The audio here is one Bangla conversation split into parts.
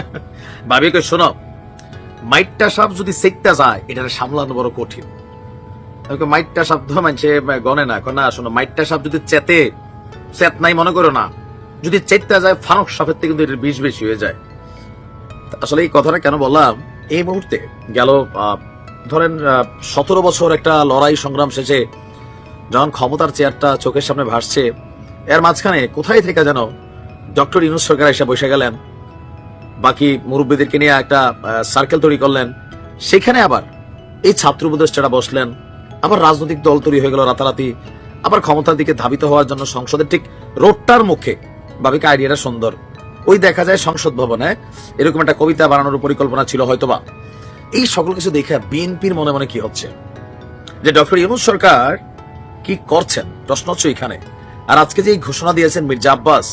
ভাবিকে শোনো, মাইটটা সাপ যদি সেকটা যায় এটা সামলানো বড় কঠিন। মাইটটা শব্দ মানছে গনে না না, শোনো, মাইটটা সাপ যদি চেতে, চেত নাই মনে করো না, যদি চেতটা যায়, ফানক সাপের থেকে কিন্তু এটার বিষ বেশি হয়ে যায়। আসলে এই কথাটা কেন বললাম? এই মুহূর্তে গেল ধরেন সতেরো বছর একটা লড়াই সংগ্রাম শেষে যখন ক্ষমতার চেয়ারটা চোখের সামনে ভাসছে, এর মাঝখানে কোথায় থেকে যেন ডক্টর ইনুস সরকার এসে বসে গেলেন বাকি মুরব্বীদেরকে নিয়ে একটা সার্কেল তৈরি করলেন। সেখানে আবার এই ছাত্র উপদেষ্টারা বসলেন। আবার রাজনৈতিক দল তৈরি হয়ে গেল রাতারাতি। আবার ক্ষমতার দিকে ধাবিত হওয়ার জন্য সংসদের ঠিক রোডটার মুখে ভাবিকে আইডিয়াটা সুন্দর। ওই দেখা যায় সংসদ ভবনে এরকম একটা কবিতা বানানোর পরিকল্পনা ছিল হয়তোবা। এই সকল কিছু দেখে বিএনপির মনে মনে কি হচ্ছে? যে ডক্টর ইউনুস সরকার কি করছেন? প্রশ্ন হচ্ছে এখানে। আর আজকে যে ঘোষণা দিয়েছেন মির্জা আব্বাস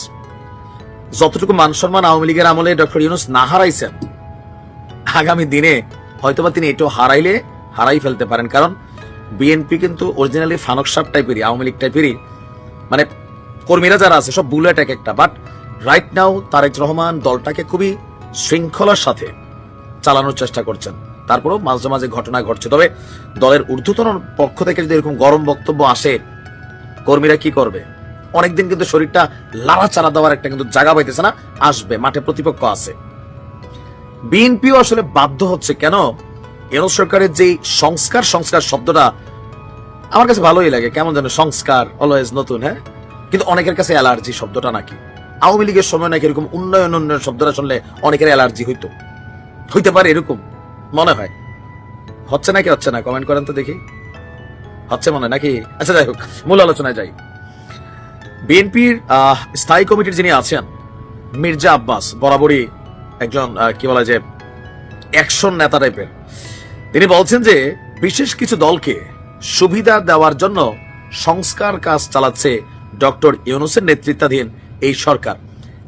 যতটুকু মান সম্মান আওয়ামী লীগের আমলে ডক্টর ইউনুস না হারাইছেন, আগামী দিনে হয়তোবা তিনি এটাও হারাইলে, হারাই ফেলতে পারেন। কারণ বিএনপি কিন্তু অরিজিনালি ফানক সাপ টাইপেরই, আওয়ামী লীগ টাইপেরই। মানে কর্মীরা যারা আছে, সব বুলেট এক একটা। But right now Tarique Rahman দলটাকে খুবই শৃঙ্খলার সাথে চালানোর চেষ্টা করছেন। তারপরেও মাঝে মাঝে ঘটনা ঘটছে। তবে দলের ঊর্ধ্বতন পক্ষ থেকে যদি এরকম গরম বক্তব্য আসে, কর্মীরা কি করবে? অনেকদিন কিন্তু শরীরটা লাড়াচাড়া দেওয়ার একটা কিন্তু জায়গা পাইতেছে না, আসবে, মাঠে প্রতিপক্ষ আছে। বিএনপিও আসলে বাধ্য হচ্ছে কেন? এন সরকারের যে সংস্কার সংস্কার শব্দটা আমার কাছে ভালোই লাগে, কেমন যেন সংস্কার অলওয়েজ নতুন হ্যাঁ? কিন্তু অনেকের কাছে অ্যালার্জি শব্দটা নাকি? আওয়ামী লীগের সময় নাকি এরকম উন্নয়ন উন্নয়ন শব্দটা শুনলে অনেকের অ্যালার্জি হইতো। হইতে পারে এরকম, মনে হয়। হচ্ছে নাকি, হচ্ছে না? কমেন্ট করেন তো দেখি। হচ্ছে মনে নাকি? আচ্ছা যাই হোক, মূল আলোচনায় যাই। বিএনপির স্থায়ী কমিটির যিনি আছেন, মির্জা আব্বাস, বরাবরই একজন কি বলা যায় অ্যাকশন নেতা টাইপের তিনি বলছেন যে বিশেষ কিছু দলকে সুবিধা দেওয়ার জন্য সংস্কার কাজ চালাচ্ছে ডক্টর ইউনুসের নেতৃত্বাধীন এই সরকার।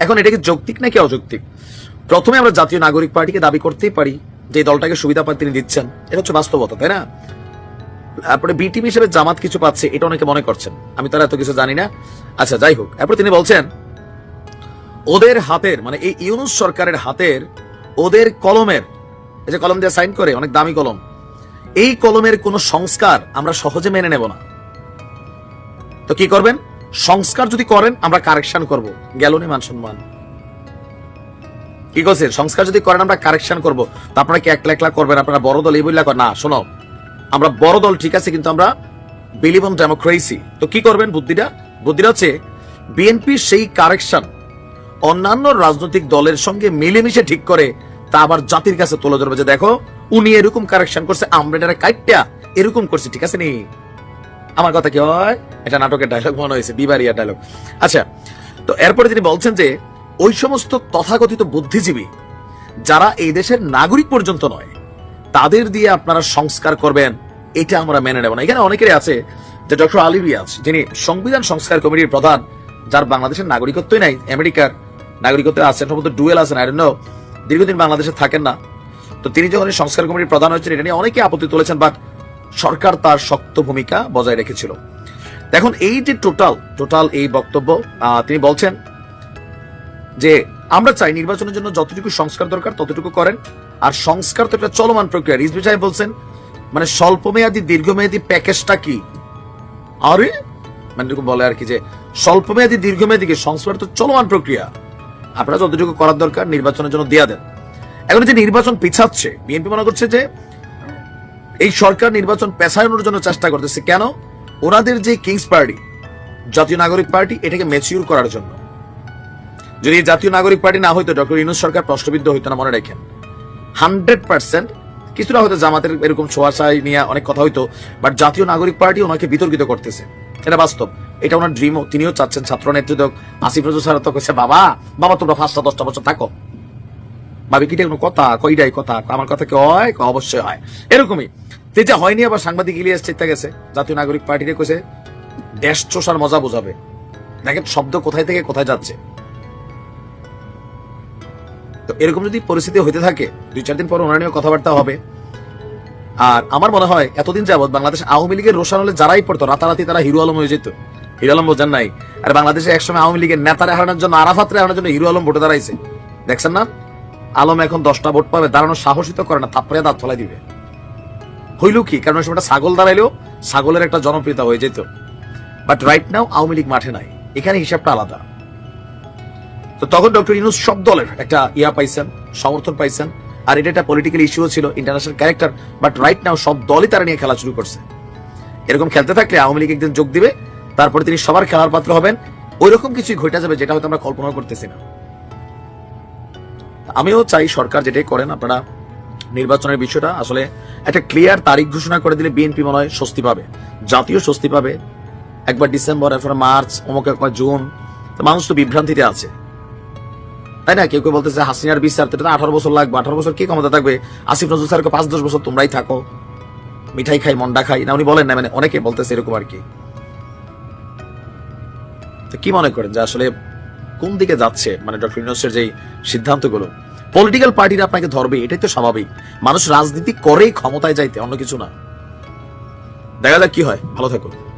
এখন এটাকে যৌক্তিক নাকি অযৌক্তিক? প্রথমে আমরা জাতীয় নাগরিক পার্টিকে দাবি করতেই পারি যে দলটাকে সুবিধা পান তিনি দিচ্ছেন। এটা হচ্ছে বাস্তবতা, তাই না? তারপরে বি টিম হিসেবে জামাত কিছু পাচ্ছে, এটা অনেকে মনে করছেন। আমি তারা এত কিছু জানি না। আচ্ছা যাই হোক, এরপর তিনি বলছেন, ওদের হাতের মানে এই ইউনুস সরকারের হাতের, ওদের কলমের, এই যে কলম দিয়ে সাইন করে, অনেক দামি কলম, এই কলমের কোন সংস্কার আমরা সহজে মেনে নেব না। তো কি করবেন? সংস্কার যদি করেন, আমরা কারেকশন করব। গেল নি মান সম্মান? কি করছেন? সংস্কার যদি করেন, আমরা কারেকশন করব। তো আপনারা কি একলা একলা করবেন? আপনারা বড় দল, এই বললা না, শোনো। আমরা বড় দল ঠিক আছে, কিন্তু আমরা বিলিভ অন ডেমোক্রেসি তো কি করবেন বুদ্ধিটা? বুদ্ধিটা হচ্ছে বিএনপি সেই কারেকশন অন্যান্য রাজনৈতিক দলের সঙ্গে মিলেমিশে ঠিক করে, তা আবার জাতির কাছে তুলে ধরবে যে দেখো, উনি এরকম কারেকশন করছে, আমরা কাইটটা এরকম করছি, ঠিক আছে নি? আমার কথা কি হয়? এটা নাটকের ডায়লগ মনে হয়েছে, বিবারিয়া ডায়লগ আচ্ছা তো এরপরে তিনি বলছেন যে, ওই সমস্ত তথাকথিত বুদ্ধিজীবী, যারা এই দেশের নাগরিক পর্যন্ত নয় তাদের দিয়ে আপনারা সংস্কার করবেন, এটা আমরা মেনে নেব না। এখানে অনেকেরই আছে, যে ডক্টর আলী রিয়াজ, যিনি সংবিধান সংস্কার কমিটির প্রধান, যার বাংলাদেশের নাগরিকত্বই নাই, আমেরিকার নাগরিকত্ব আছেন সম্ভবত ডুয়েল আছেন আই নো দীর্ঘদিন বাংলাদেশে থাকেন না। তো তিনি যখন সংস্কার কমিটির প্রধান হয়েছেন, এটা নিয়ে অনেকে আপত্তি তুলেছেন বাট সরকার তার শক্ত ভূমিকা বজায় রেখেছিল। দেখুন, এই যে টোটাল টোটাল এই বক্তব্য তিনি বলছেন যে আমরা চাই নির্বাচনের জন্য যতটুকু সংস্কার দরকার ততটুকু করেন। আর সংস্কার তো একটা চলমান প্রক্রিয়া। রিজভি সাহেব বলছেন মানে স্বল্পমেয়াদী, দীর্ঘমেয়াদী প্যাকেজটা কি? আরে মানে বলে আর কি যে স্বল্পমেয়াদী, দীর্ঘমেয়াদী কি? সংস্কার তো চলমান প্রক্রিয়া। আপনারা যতটুকু করার দরকার, নির্বাচনের জন্য দিয়া দেন। এখন যে নির্বাচন পিছাচ্ছে, বিএনপি মনে করছে যে এই সরকার নির্বাচন পেছানোর জন্য চেষ্টা করতেছে। কেন? ওনাদের যে কিংস পার্টি জাতীয় নাগরিক পার্টি, এটাকে ম্যাচিউর করার জন্য। যদি জাতীয় নাগরিক পার্টি না হইতো, ডক্টর ইনুস সরকার প্রশ্নবিদ্ধ হইতো না, মনে রাখেন। হান্ড্রেড পার্সেন্ট কিছুটা হয়তো জামাতের এরকম ছোঁয়াশাই নিয়ে অনেক কথা হইতো বাট জাতীয় নাগরিক পার্টি ওনাকে বিতর্কিত করতেছে। এটা বাস্তব। এটা ওনার ড্রিমও তিনিও চাচ্ছেন ছাত্র নেতৃত্ব আসিফ নজরুল স্যার তো কইছে, বাবা বাবা, তোমরা পাঁচটা, দশটা বছর থাকো। ভাবি কিটা কোনো কথা? কইটাই কথা? আমার কথা কি হয়? অবশ্যই হয়। এরকমই। তো এটা হয়নি আবার সাংবাদিক ইলিয়াস চিন্তা গেছে। জাতীয় নাগরিক পার্টিকে কইছে, দেশ চোষার মজা বোঝাবে। দেখেন শব্দ কোথায় থেকে কোথায় যাচ্ছে? তো এরকম যদি পরিস্থিতি হইতে থাকে, দুই চার দিন পর ওনার নিয়ে কথাবার্তা হবে। আর আমার মনে হয় এতদিন যাবৎ বাংলাদেশ আওয়ামী লীগের রোশান হলে যারাই পড়তো, রাতারাতি তারা হিরো আলম হয়ে যেত। হিরো আলম বোঝেন নাই। আর বাংলাদেশে একসময় আওয়ামী লীগের নেতারা হারানোর জন্য আরাফাত হারানোর জন্য হিরো আলম ভোটে দাঁড়াইছে। দেখছেন না? আলম এখন দশটা ভোট পাবে, দাঁড়ানোর সাহসিত করে না তারপরে দাঁত ফলাই দিবে। হইল কি? কারণ ওই সময়টা ছাগল দাঁড়াইলেও ছাগলের একটা জনপ্রিয়তা হয়ে যেত। But right now Awami League মাঠে নাই। এখানে হিসাবটা আলাদা। তো তখন ডক্টর ইনুস সব দলের একটা ইয়া পাইছেন, সমর্থন পাইছেন। আর এটা একটা পলিটিক্যাল ইস্যুও ছিল international character but right now সব দলই তারা নিয়ে খেলা শুরু করছে। এরকম খেলতে থাকলে আওয়ামী লীগ একদিন যোগ দিবে, তারপরে তিনি সবার খেলার পাত্র হবেন। ওই রকম কিছুই ঘটে যাবে যেটা হয়তো আমরা কল্পনা করতেছি না। আমিও চাই সরকার যেটাই করেন, আপনারা নির্বাচনের বিষয়টা আসলে একটা ক্লিয়ার তারিখ ঘোষণা করে দিলে বিএনপি মনে হয় স্বস্তি পাবে। জাতীয় স্বস্তি পাবে। একবার ডিসেম্বর এরপরে মার্চ অমুক একবার জুন মানুষ তো বিভ্রান্তিতে আছে। তাই না? কেউ কেউ বলতেছে হাসিনার বিচার তো আঠারো বছর লাগবে। আঠারো বছর কি ক্ষমতা থাকবে? আসিফ নজরুল স্যারকে পাঁচ দশ বছর তোমরাই থাকো। মিঠাই খাই, মন্ডা খাই। না, উনি বলেন না মানে অনেকে বলতেছে এরকম আর কি। তো কি মনে করেন যে আসলে কোন দিকে যাচ্ছে মানে ডক্টর ইউনুসের যে সিদ্ধান্তগুলো? পলিটিক্যাল পার্টিরা আপনাকে ধরবে, এটাই তো স্বাভাবিক। মানুষ রাজনীতি করেই ক্ষমতায় যাইতে, অন্য কিছু না। দেখা যাক কি হয়। ভালো থাকুন।